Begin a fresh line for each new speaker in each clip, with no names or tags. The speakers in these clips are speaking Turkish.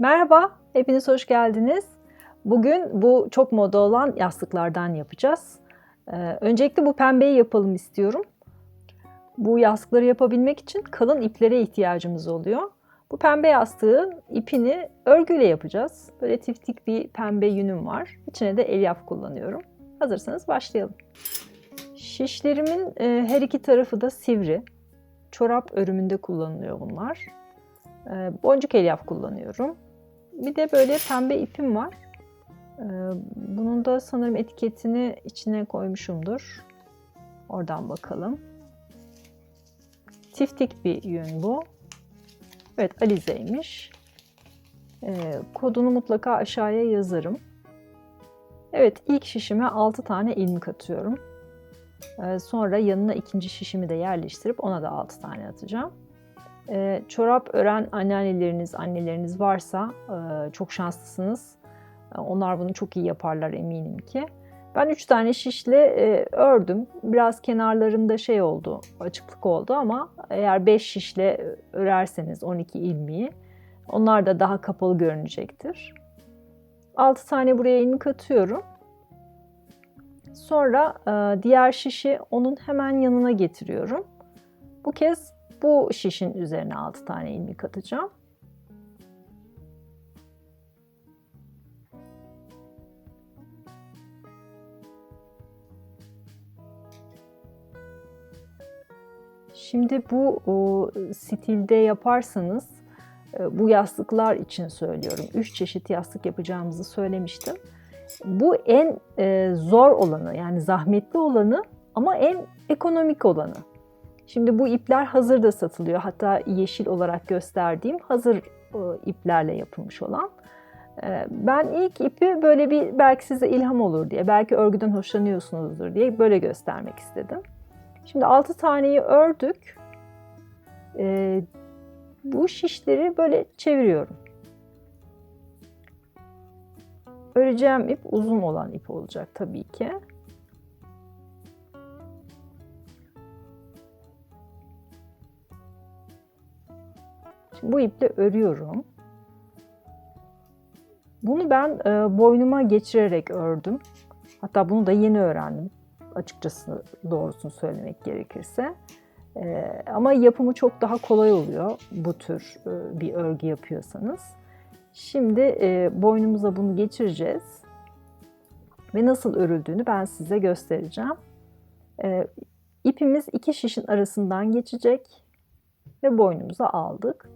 Merhaba, hepiniz hoş geldiniz. Bugün bu çok moda olan yastıklardan yapacağız. Ee, öncelikle bu pembeyi yapalım istiyorum. Bu yastıkları yapabilmek için kalın iplere ihtiyacımız oluyor. Bu pembe yastığın ipini örgüyle yapacağız. Böyle tiftik bir pembe yünüm var. İçine de elyaf kullanıyorum. Hazırsanız başlayalım. Şişlerimin e, her iki tarafı da sivri. Çorap örümünde kullanılıyor bunlar. E, boncuk elyaf kullanıyorum. Bir de böyle pembe ipim var. E, bunun da sanırım etiketini içine koymuşumdur. Oradan bakalım. Tiftik bir yün bu. Evet Alize'ymiş. kodunu mutlaka aşağıya yazarım. Evet ilk şişime 6 tane ilmek atıyorum. sonra yanına ikinci şişimi de yerleştirip ona da 6 tane atacağım. Çorap ören anneanneleriniz, anneleriniz varsa çok şanslısınız. onlar bunu çok iyi yaparlar eminim ki. Ben 3 tane şişle e, ördüm. Biraz kenarlarında şey oldu, açıklık oldu ama eğer 5 şişle örerseniz 12 ilmeği onlar da daha kapalı görünecektir. 6 tane buraya ilmek atıyorum. Sonra e, diğer şişi onun hemen yanına getiriyorum. Bu kez bu şişin üzerine 6 tane ilmek atacağım. Şimdi bu o, stilde yaparsanız e, bu yastıklar için söylüyorum. Üç çeşit yastık yapacağımızı söylemiştim. Bu en e, zor olanı yani zahmetli olanı ama en ekonomik olanı. Şimdi bu ipler hazır da satılıyor. Hatta yeşil olarak gösterdiğim hazır e, iplerle yapılmış olan. E, ben ilk ipi böyle bir belki size ilham olur diye, belki örgüden hoşlanıyorsunuzdur diye böyle göstermek istedim. Şimdi 6 taneyi ördük. Ee, bu şişleri böyle çeviriyorum. Öreceğim ip uzun olan ip olacak tabii ki. Şimdi bu iple örüyorum. Bunu ben e, boynuma geçirerek ördüm. Hatta bunu da yeni öğrendim açıkçası doğrusunu söylemek gerekirse. Ee, ama yapımı çok daha kolay oluyor bu tür e, bir örgü yapıyorsanız. Şimdi e, boynumuza bunu geçireceğiz. Ve nasıl örüldüğünü ben size göstereceğim. E, ipimiz iki şişin arasından geçecek ve boynumuza aldık.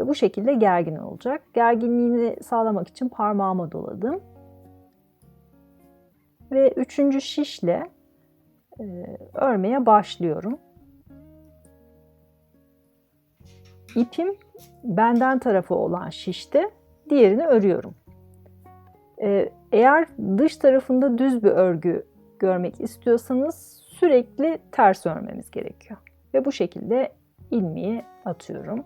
Ve bu şekilde gergin olacak. Gerginliğini sağlamak için parmağıma doladım. Ve üçüncü şişle e, örmeye başlıyorum. İpim benden tarafı olan şişte, diğerini örüyorum. E, eğer dış tarafında düz bir örgü görmek istiyorsanız sürekli ters örmemiz gerekiyor. Ve bu şekilde ilmeği atıyorum.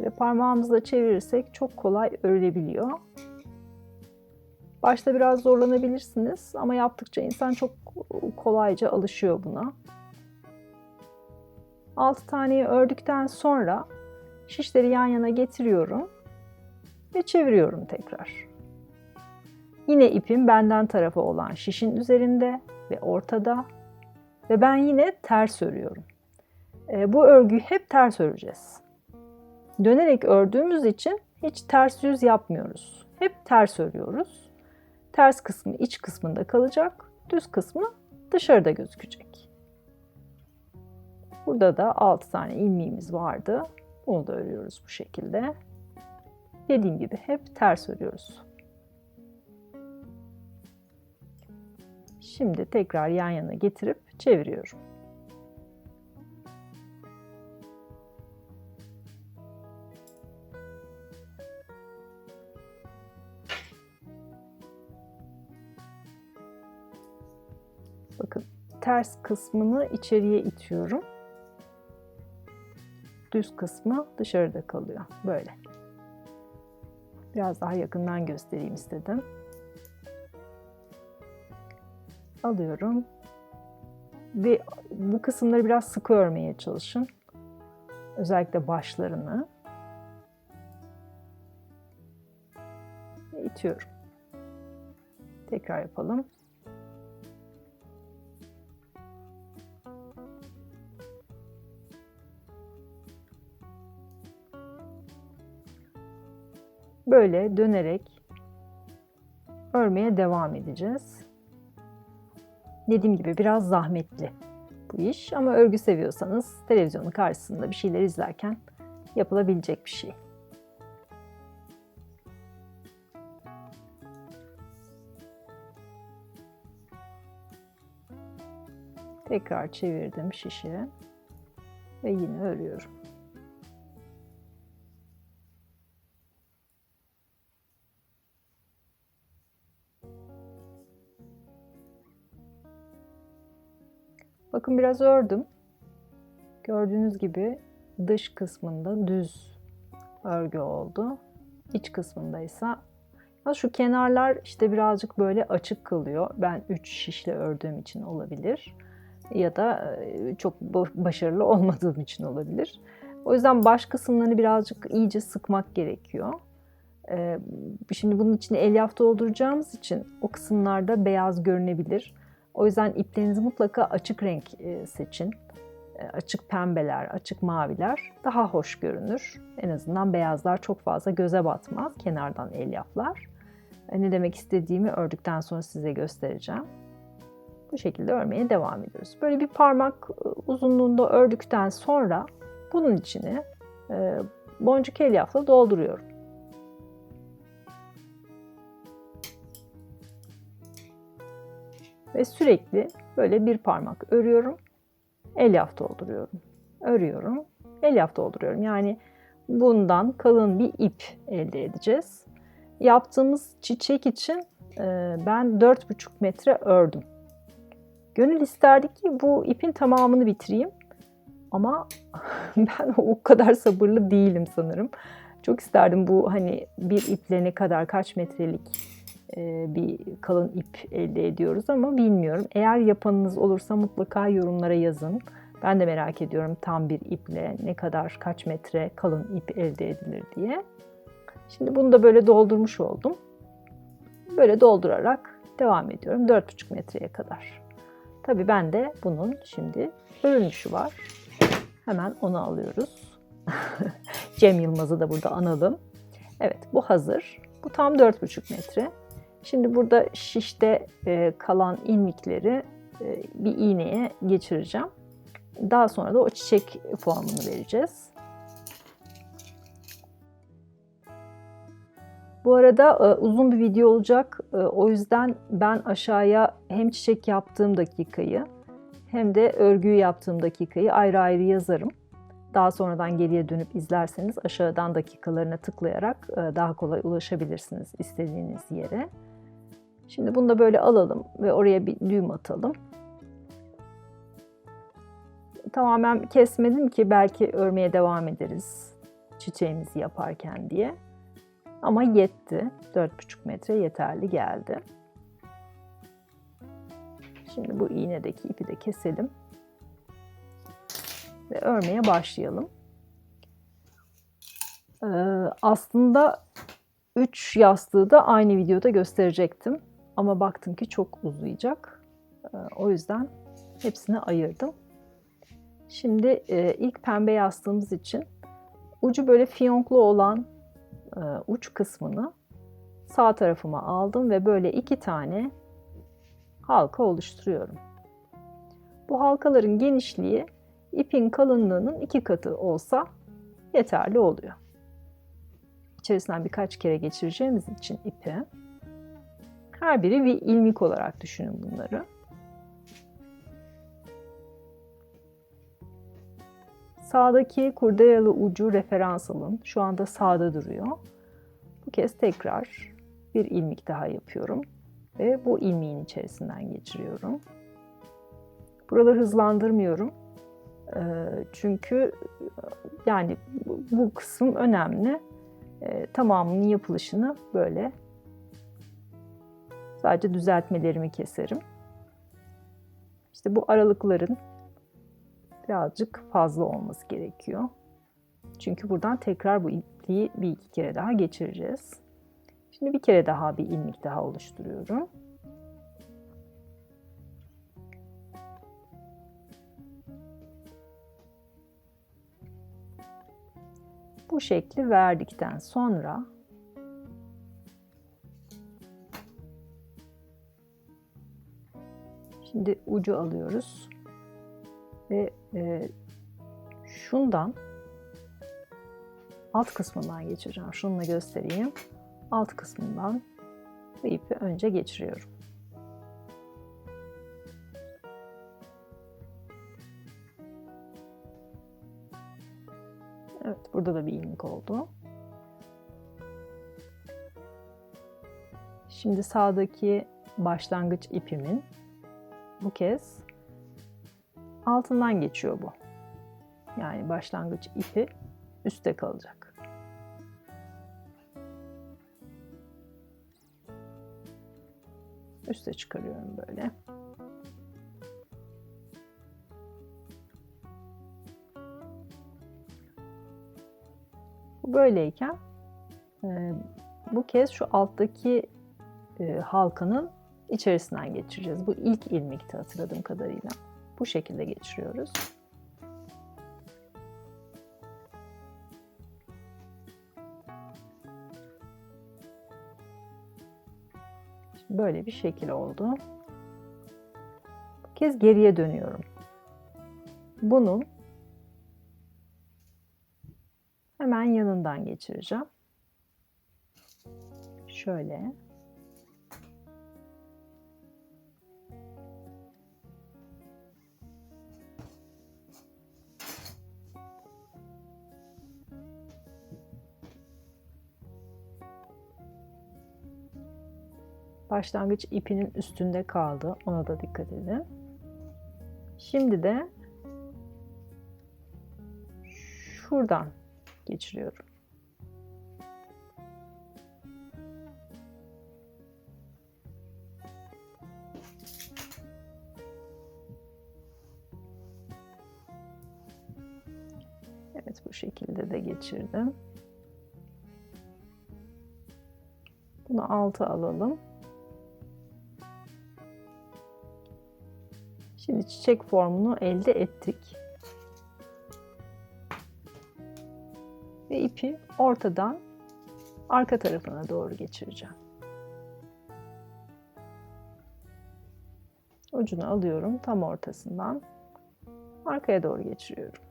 Ve parmağımızla çevirirsek çok kolay örülebiliyor. Başta biraz zorlanabilirsiniz ama yaptıkça insan çok kolayca alışıyor buna. 6 taneyi ördükten sonra şişleri yan yana getiriyorum ve çeviriyorum tekrar. Yine ipim benden tarafı olan şişin üzerinde ve ortada ve ben yine ters örüyorum. E, bu örgüyü hep ters öreceğiz dönerek ördüğümüz için hiç ters yüz yapmıyoruz. Hep ters örüyoruz. Ters kısmı iç kısmında kalacak, düz kısmı dışarıda gözükecek. Burada da 6 tane ilmeğimiz vardı. Bunu da örüyoruz bu şekilde. Dediğim gibi hep ters örüyoruz. Şimdi tekrar yan yana getirip çeviriyorum. Ters kısmını içeriye itiyorum. Düz kısmı dışarıda kalıyor. Böyle. Biraz daha yakından göstereyim istedim. Alıyorum. Ve bu kısımları biraz sıkı örmeye çalışın. Özellikle başlarını. İtiyorum. Tekrar yapalım. Böyle dönerek örmeye devam edeceğiz. Dediğim gibi biraz zahmetli bu iş ama örgü seviyorsanız televizyonun karşısında bir şeyler izlerken yapılabilecek bir şey. Tekrar çevirdim şişe ve yine örüyorum. Bakın biraz ördüm. Gördüğünüz gibi dış kısmında düz örgü oldu. İç kısmında ise şu kenarlar işte birazcık böyle açık kalıyor. Ben 3 şişle ördüğüm için olabilir. Ya da e, çok başarılı olmadığım için olabilir. O yüzden baş kısımlarını birazcık iyice sıkmak gerekiyor. E, şimdi bunun için elyaf dolduracağımız için o kısımlarda beyaz görünebilir. O yüzden iplerinizi mutlaka açık renk e, seçin. E, açık pembeler, açık maviler daha hoş görünür. En azından beyazlar çok fazla göze batmaz. Kenardan elyaflar. E, ne demek istediğimi ördükten sonra size göstereceğim. Bu şekilde örmeye devam ediyoruz. Böyle bir parmak uzunluğunda ördükten sonra bunun içine boncuk elyafla dolduruyorum. Ve sürekli böyle bir parmak örüyorum. Elyaf dolduruyorum. Örüyorum. Elyaf dolduruyorum. Yani bundan kalın bir ip elde edeceğiz. Yaptığımız çiçek için e, ben 4,5 metre ördüm. Gönül isterdi ki bu ipin tamamını bitireyim. Ama ben o kadar sabırlı değilim sanırım. Çok isterdim bu hani bir iple ne kadar kaç metrelik bir kalın ip elde ediyoruz ama bilmiyorum. Eğer yapanınız olursa mutlaka yorumlara yazın. Ben de merak ediyorum tam bir iple ne kadar kaç metre kalın ip elde edilir diye. Şimdi bunu da böyle doldurmuş oldum. Böyle doldurarak devam ediyorum 4,5 metreye kadar. Tabii ben de bunun şimdi örülmüşü var. Hemen onu alıyoruz. Cem Yılmaz'ı da burada analım. Evet bu hazır. Bu tam 4,5 metre. Şimdi burada şişte e, kalan ilmikleri e, bir iğneye geçireceğim. Daha sonra da o çiçek formunu vereceğiz. Bu arada e, uzun bir video olacak. O yüzden ben aşağıya hem çiçek yaptığım dakikayı hem de örgüyü yaptığım dakikayı ayrı ayrı yazarım. Daha sonradan geriye dönüp izlerseniz aşağıdan dakikalarına tıklayarak daha kolay ulaşabilirsiniz istediğiniz yere. Şimdi bunu da böyle alalım ve oraya bir düğüm atalım. Tamamen kesmedim ki belki örmeye devam ederiz çiçeğimizi yaparken diye. Ama yetti. 4,5 metre yeterli geldi. Şimdi bu iğnedeki ipi de keselim. Ve örmeye başlayalım. Ee, aslında 3 yastığı da aynı videoda gösterecektim. Ama baktım ki çok uzayacak. Ee, o yüzden hepsini ayırdım. Şimdi e, ilk pembe yastığımız için ucu böyle fiyonklu olan e, uç kısmını sağ tarafıma aldım ve böyle iki tane halka oluşturuyorum. Bu halkaların genişliği ipin kalınlığının iki katı olsa yeterli oluyor. İçerisinden birkaç kere geçireceğimiz için ipi her biri bir ilmik olarak düşünün bunları. Sağdaki kurdelalı ucu referans alın. Şu anda sağda duruyor. Bu kez tekrar bir ilmik daha yapıyorum ve bu ilmiğin içerisinden geçiriyorum. Buraları hızlandırmıyorum. Çünkü yani bu kısım önemli. Tamamının yapılışını böyle Sadece düzeltmelerimi keserim. İşte bu aralıkların birazcık fazla olması gerekiyor. Çünkü buradan tekrar bu ipliği bir iki kere daha geçireceğiz. Şimdi bir kere daha bir ilmek daha oluşturuyorum. Bu şekli verdikten sonra şimdi ucu alıyoruz ve e, şundan alt kısmından geçireceğim. Şununla göstereyim. Alt kısmından bu ipi önce geçiriyorum. Evet, burada da bir ilmek oldu. Şimdi sağdaki başlangıç ipimin bu kez altından geçiyor bu. Yani başlangıç ipi üstte kalacak. Üste çıkarıyorum böyle. Bu böyleyken e, bu kez şu alttaki e, halkanın içerisinden geçireceğiz. Bu ilk ilmekti hatırladığım kadarıyla. Bu şekilde geçiriyoruz. Böyle bir şekil oldu. Bu kez geriye dönüyorum. Bunun hemen yanından geçireceğim. Şöyle. Başlangıç ipinin üstünde kaldı. Ona da dikkat edin. Şimdi de şuradan geçiriyorum. Evet bu şekilde de geçirdim. Bunu altı alalım. Şimdi çiçek formunu elde ettik. Ve ipi ortadan arka tarafına doğru geçireceğim. Ucunu alıyorum tam ortasından arkaya doğru geçiriyorum.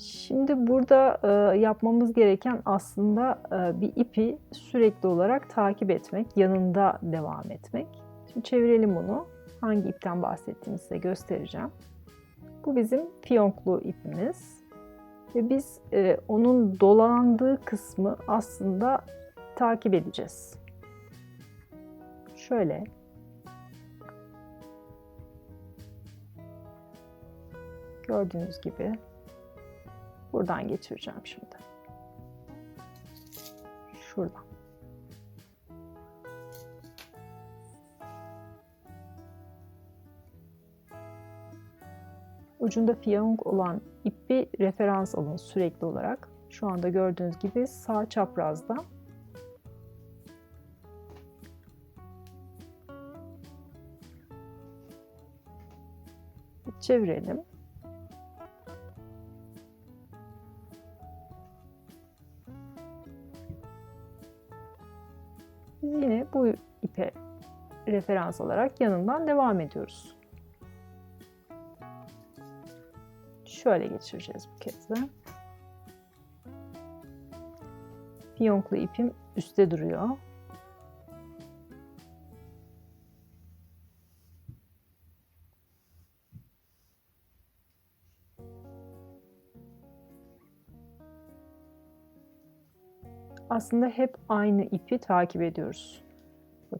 Şimdi burada e, yapmamız gereken aslında e, bir ipi sürekli olarak takip etmek, yanında devam etmek. Şimdi çevirelim bunu. Hangi ipten bahsettiğimi size göstereceğim. Bu bizim fiyonklu ipimiz. Ve biz e, onun dolandığı kısmı aslında takip edeceğiz. Şöyle gördüğünüz gibi Buradan geçireceğim şimdi. Şuradan. Ucunda fiyonk olan ipi referans alın sürekli olarak. Şu anda gördüğünüz gibi sağ çaprazda çevirelim. Referans olarak yanından devam ediyoruz. Şöyle geçireceğiz bu kez de. Fiyonklu ipim üstte duruyor. aslında hep aynı ipi takip ediyoruz.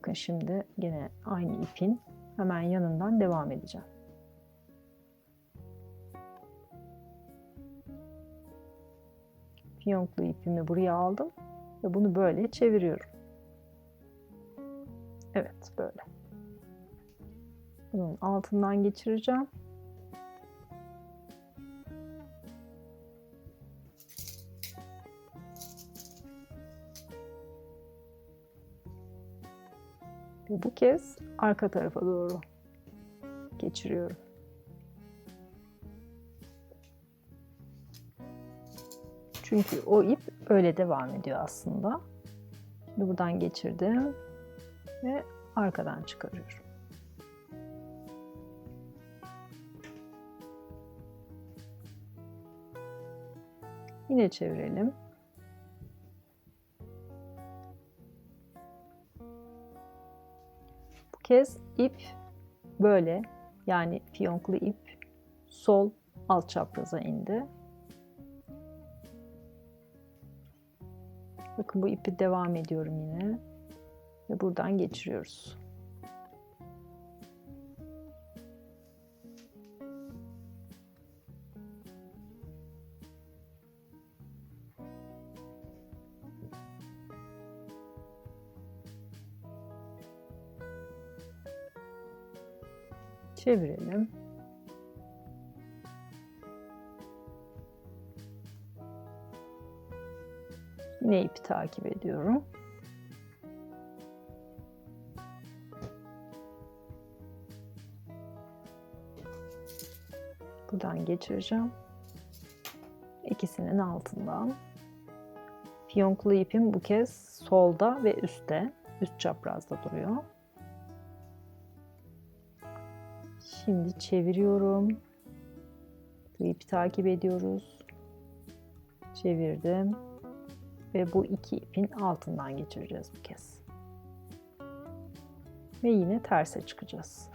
Bakın şimdi yine aynı ipin hemen yanından devam edeceğim. Fiyonklu ipimi buraya aldım ve bunu böyle çeviriyorum. Evet böyle. Bunun altından geçireceğim. Ve bu kez arka tarafa doğru geçiriyorum. Çünkü o ip öyle devam ediyor aslında. Şimdi buradan geçirdim ve arkadan çıkarıyorum. Yine çevirelim. Kez ip böyle yani fiyonklu ip sol alt çapraza indi. Bakın bu ipi devam ediyorum yine. Ve buradan geçiriyoruz. Çevirelim. Yine ipi takip ediyorum. Buradan geçireceğim. İkisinin altından. Fiyonklu ipim bu kez solda ve üstte. Üst çaprazda duruyor. Şimdi çeviriyorum. Bu ipi takip ediyoruz. Çevirdim. Ve bu iki ipin altından geçireceğiz bu kez. Ve yine terse çıkacağız.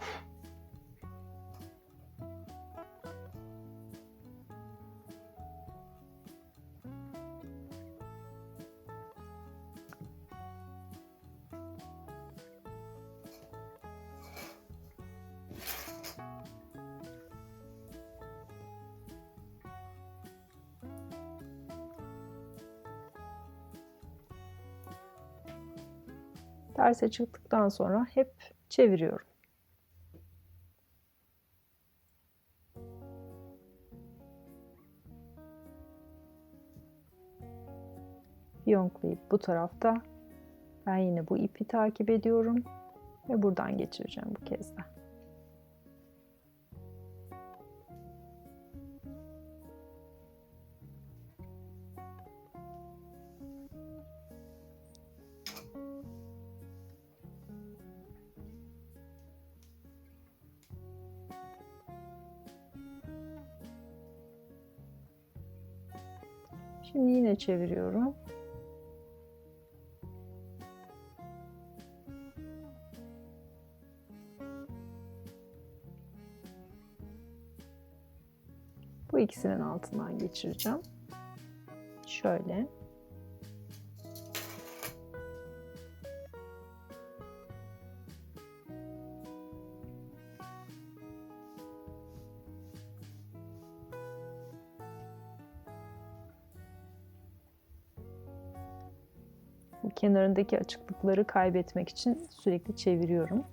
Terse çıktıktan sonra hep çeviriyorum. Fiyonklu ip bu tarafta. Ben yine bu ipi takip ediyorum ve buradan geçireceğim bu kez de. Şimdi yine çeviriyorum. Bu ikisinin altından geçireceğim. Şöyle. Kenarındaki açıklıkları kaybetmek için sürekli çeviriyorum.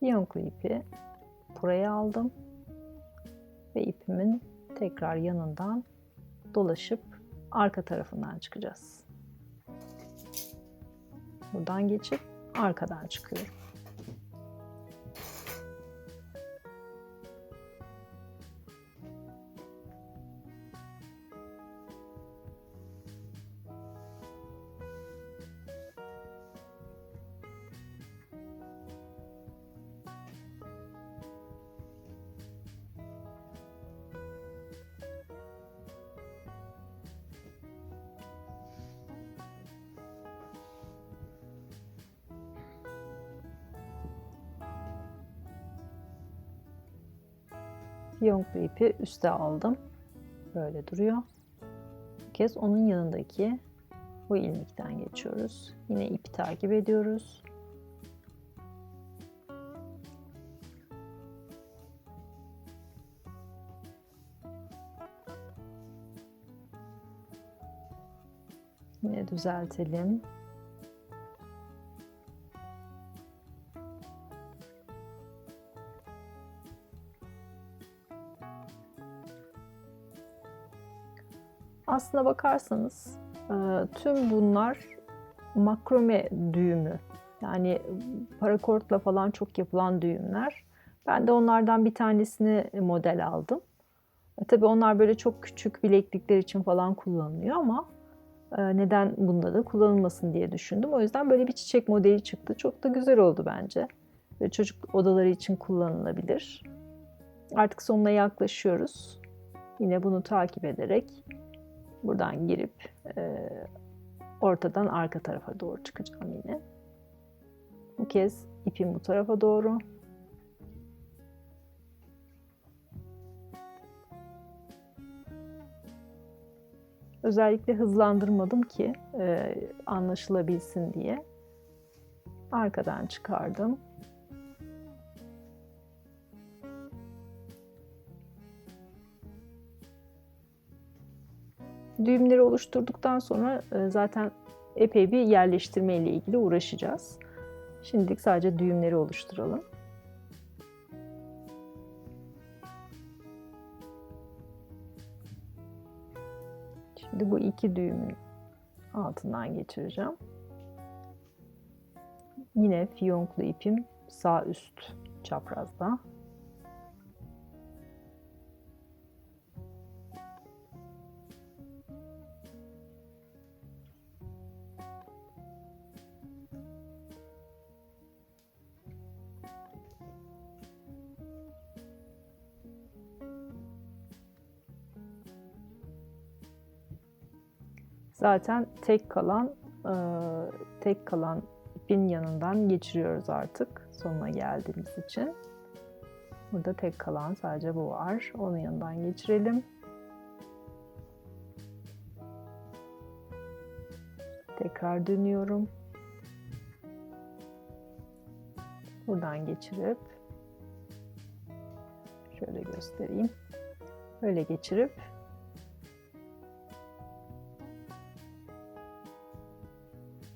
Fiyonklu ipi buraya aldım ve ipimin tekrar yanından dolaşıp arka tarafından çıkacağız. Buradan geçip arkadan çıkıyorum. Fiyonklu ipi üste aldım. Böyle duruyor. Bu kez onun yanındaki bu ilmekten geçiyoruz. Yine ipi takip ediyoruz. Yine düzeltelim. Aslına bakarsanız e, tüm bunlar makrome düğümü. Yani parakortla falan çok yapılan düğümler. Ben de onlardan bir tanesini model aldım. E, tabii onlar böyle çok küçük bileklikler için falan kullanılıyor ama e, neden bunda da kullanılmasın diye düşündüm. O yüzden böyle bir çiçek modeli çıktı. Çok da güzel oldu bence. Ve çocuk odaları için kullanılabilir. Artık sonuna yaklaşıyoruz. Yine bunu takip ederek buradan girip e, ortadan arka tarafa doğru çıkacağım yine. Bu kez ipim bu tarafa doğru. Özellikle hızlandırmadım ki e, anlaşılabilsin diye. Arkadan çıkardım. Düğümleri oluşturduktan sonra e, zaten epey bir yerleştirme ile ilgili uğraşacağız. Şimdilik sadece düğümleri oluşturalım. Şimdi bu iki düğümün altından geçireceğim. Yine fiyonklu ipim sağ üst çaprazda. Zaten tek kalan e, tek kalan ipin yanından geçiriyoruz artık sonuna geldiğimiz için. Burada tek kalan sadece bu var. Onun yanından geçirelim. Tekrar dönüyorum. Buradan geçirip şöyle göstereyim. Böyle geçirip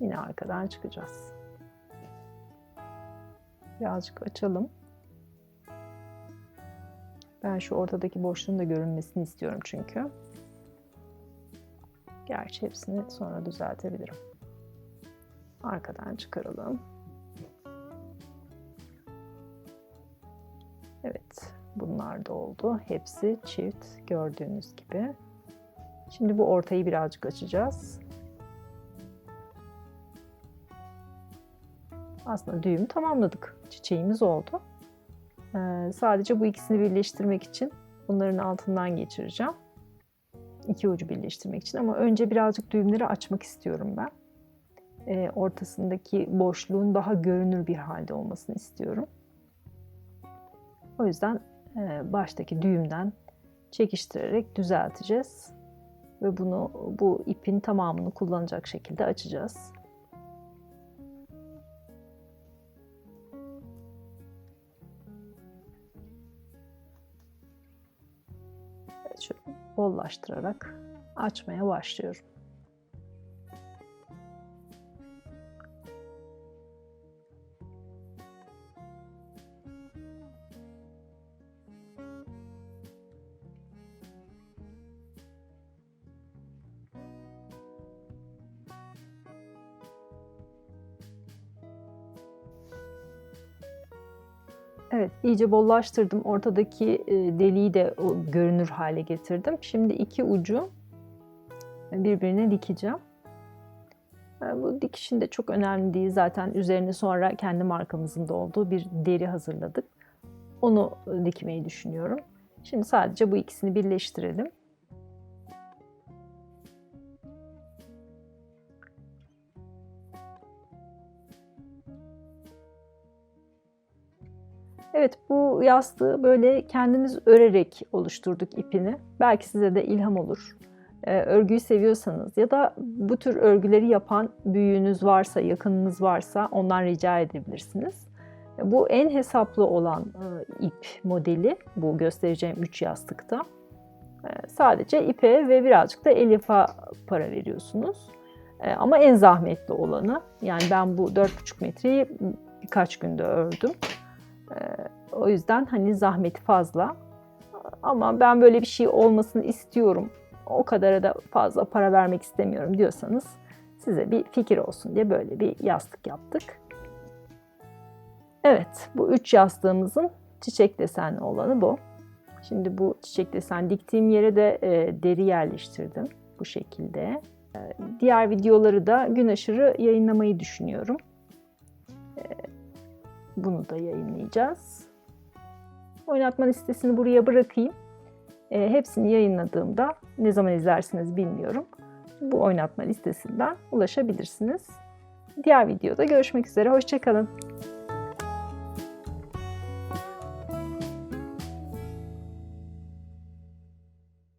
Yine arkadan çıkacağız. Birazcık açalım. Ben şu ortadaki boşluğun da görünmesini istiyorum çünkü. Gerçi hepsini sonra düzeltebilirim. Arkadan çıkaralım. Evet, bunlar da oldu. Hepsi çift gördüğünüz gibi. Şimdi bu ortayı birazcık açacağız. Aslında düğümü tamamladık. Çiçeğimiz oldu. Ee, sadece bu ikisini birleştirmek için bunların altından geçireceğim. İki ucu birleştirmek için ama önce birazcık düğümleri açmak istiyorum ben. Ee, ortasındaki boşluğun daha görünür bir halde olmasını istiyorum. O yüzden e, baştaki düğümden çekiştirerek düzelteceğiz. Ve bunu bu ipin tamamını kullanacak şekilde açacağız. Bollaştırarak açmaya başlıyorum. İyice bollaştırdım. Ortadaki e, deliği de görünür hale getirdim. Şimdi iki ucu birbirine dikeceğim. E, bu dikişin de çok önemli değil. Zaten üzerine sonra kendi markamızın da olduğu bir deri hazırladık. Onu dikmeyi düşünüyorum. Şimdi sadece bu ikisini birleştirelim. Evet bu yastığı böyle kendimiz örerek oluşturduk ipini. Belki size de ilham olur. Ee, örgüyü seviyorsanız ya da bu tür örgüleri yapan büyüğünüz varsa, yakınınız varsa ondan rica edebilirsiniz. Bu en hesaplı olan e, ip modeli bu göstereceğim 3 yastıkta. E, Sadece ipe ve birazcık da elyaf'a para veriyorsunuz. E, Ama en zahmetli olanı yani ben bu 4,5 metreyi birkaç günde ördüm. E, O yüzden hani zahmeti fazla. Ama ben böyle bir şey olmasını istiyorum. O kadara da fazla para vermek istemiyorum diyorsanız size bir fikir olsun diye böyle bir yastık yaptık. Evet, bu üç yastığımızın çiçek desenli olanı bu. Şimdi bu çiçek desen diktiğim yere de e, deri yerleştirdim bu şekilde. E, diğer videoları da gün aşırı yayınlamayı düşünüyorum. E, bunu da yayınlayacağız. Oynatma listesini buraya bırakayım. E, hepsini yayınladığımda ne zaman izlersiniz bilmiyorum. Bu oynatma listesinden ulaşabilirsiniz. Diğer videoda görüşmek üzere. Hoşçakalın.